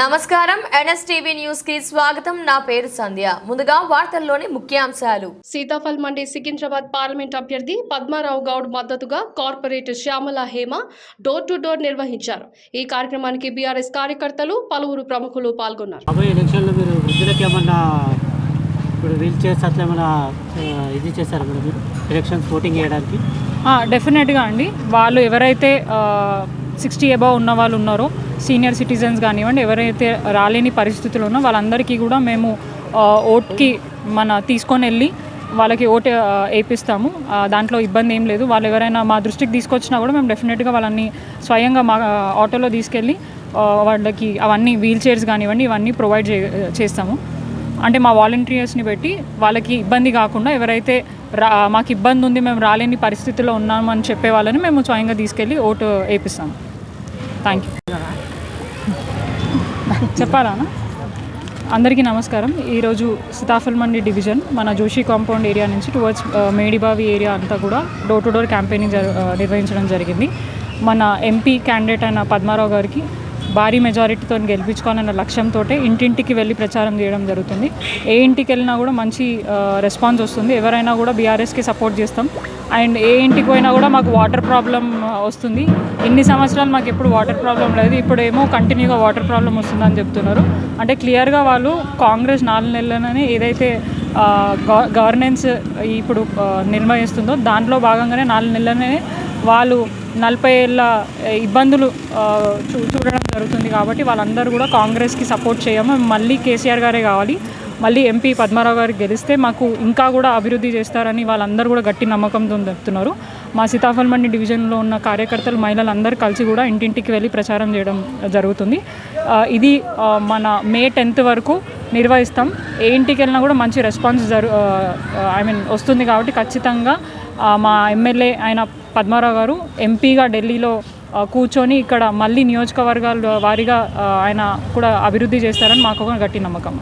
నమస్కారం. ఎన్ఎస్టీవీ న్యూస్కి స్వాగతం. నా పేరు సంధ్య. ముందుగా వార్తల్లోని ముఖ్యాంశాలు. సీతాఫల్ మండి సికింద్రాబాద్ పార్లమెంట్ అభ్యర్థి పద్మారావు గౌడ్ మద్దతుగా corporate Shyamala Hema door to door నిర్వహించారు. ఈ కార్యక్రమానికి బీఆర్ఎస్ కార్యకర్తలు పలువురు ప్రముఖులు పాల్గొన్నారు. ఇప్పుడు వీల్ చైర్స్ అట్లా ఏమన్నా ఆ, ఇది చేశారు మీరు ఎలక్షన్స్ ఓటింగ్ చేయడానికి డెఫినెట్గా అండి. వాళ్ళు ఎవరైతే సిక్స్టీ అబవ్ ఉన్న వాళ్ళు ఉన్నారో. సీనియర్ సిటిజన్స్ కానివ్వండి ఎవరైతే రాలేని పరిస్థితులు ఉన్నో వాళ్ళందరికీ కూడా మేము ఓట్కి మన తీసుకొని వెళ్ళి వాళ్ళకి ఓటు వేపిస్తాము. దాంట్లో ఇబ్బంది ఏం లేదు. వాళ్ళు ఎవరైనా మా దృష్టికి తీసుకొచ్చినా కూడా మేము డెఫినెట్గా వాళ్ళని స్వయంగా మా ఆటోలో తీసుకెళ్ళి వాళ్ళకి అవన్నీ వీల్ చైర్స్ కానివ్వండి ఇవన్నీ ప్రొవైడ్ చే చేస్తాము. అంటే మా వాలంటీర్స్ని పెట్టి వాళ్ళకి ఇబ్బంది కాకుండా ఎవరైతే రా మాకు ఇబ్బంది ఉంది మేము రాలేని పరిస్థితిలో ఉన్నామని చెప్పే వాళ్ళని మేము స్వయంగా తీసుకెళ్ళి ఓటు వేపిస్తాము. థ్యాంక్ యూ చెప్పాలా అందరికీ నమస్కారం. ఈరోజు సీతాఫల్ మండి డివిజన్ మన జోషి కాంపౌండ్ ఏరియా నుంచి టువర్డ్స్ uh, మేడిబావి ఏరియా అంతా కూడా డోర్ టు డోర్ క్యాంపెయినింగ్ జరు- uh, నిర్వహించడం జరిగింది. మన ఎంపీ క్యాండిడేట్ అయిన పద్మారావు గారికి భారీ మెజారిటీతో గెలిపించుకోవాలన్న లక్ష్యంతో ఇంటింటికి వెళ్ళి ప్రచారం చేయడం జరుగుతుంది. ఏ ఇంటికి వెళ్ళినా కూడా మంచి రెస్పాన్స్ వస్తుంది. ఎవరైనా కూడా బీఆర్ఎస్కి సపోర్ట్ చేస్తాం. అండ్ ఏ ఇంటికి పోయినా కూడా మాకు వాటర్ ప్రాబ్లం వస్తుంది. ఇన్ని సంవత్సరాలు మాకు ఎప్పుడు వాటర్ ప్రాబ్లం లేదు. ఇప్పుడు ఏమో కంటిన్యూగా వాటర్ ప్రాబ్లం వస్తుందని చెప్తున్నారు. అంటే క్లియర్గా వాళ్ళు కాంగ్రెస్ నాలుగు నెలలనే ఏదైతే గవర్నెన్స్ ఇప్పుడు నిర్వహిస్తుందో దాంట్లో భాగంగానే నాలుగు నెలలనే వాళ్ళు నలభై ఏళ్ళ ఇబ్బందులు చూ చూడడం జరుగుతుంది కాబట్టి వాళ్ళందరూ కూడా కాంగ్రెస్కి సపోర్ట్ చేయము. మళ్ళీ కేసీఆర్ గారే కావాలి. మళ్ళీ ఎంపీ పద్మారావు గారు గెలిస్తే మాకు ఇంకా కూడా అభివృద్ధి చేస్తారని వాళ్ళందరూ కూడా గట్టి నమ్మకంతో చెప్తున్నారు. మా సీతాఫల్ మండి డివిజన్లో ఉన్న కార్యకర్తలు మహిళలు అందరూ కలిసి కూడా ఇంటింటికి వెళ్ళి ప్రచారం చేయడం జరుగుతుంది. ఇది మన మే టెన్త్ వరకు నిర్వహిస్తాం. ఏ ఇంటికి వెళ్ళినా కూడా మంచి రెస్పాన్స్ జరు ఐ మీన్ వస్తుంది కాబట్టి ఖచ్చితంగా మా ఎమ్మెల్యే ఆయన పద్మారావు గారు ఎంపీగా ఢిల్లీలో కూర్చొని ఇక్కడ మళ్ళీ నియోజకవర్గాల వారీగా ఆయన కూడా అభివృద్ధి చేస్తారని మాకు ఒక గట్టి నమ్మకం.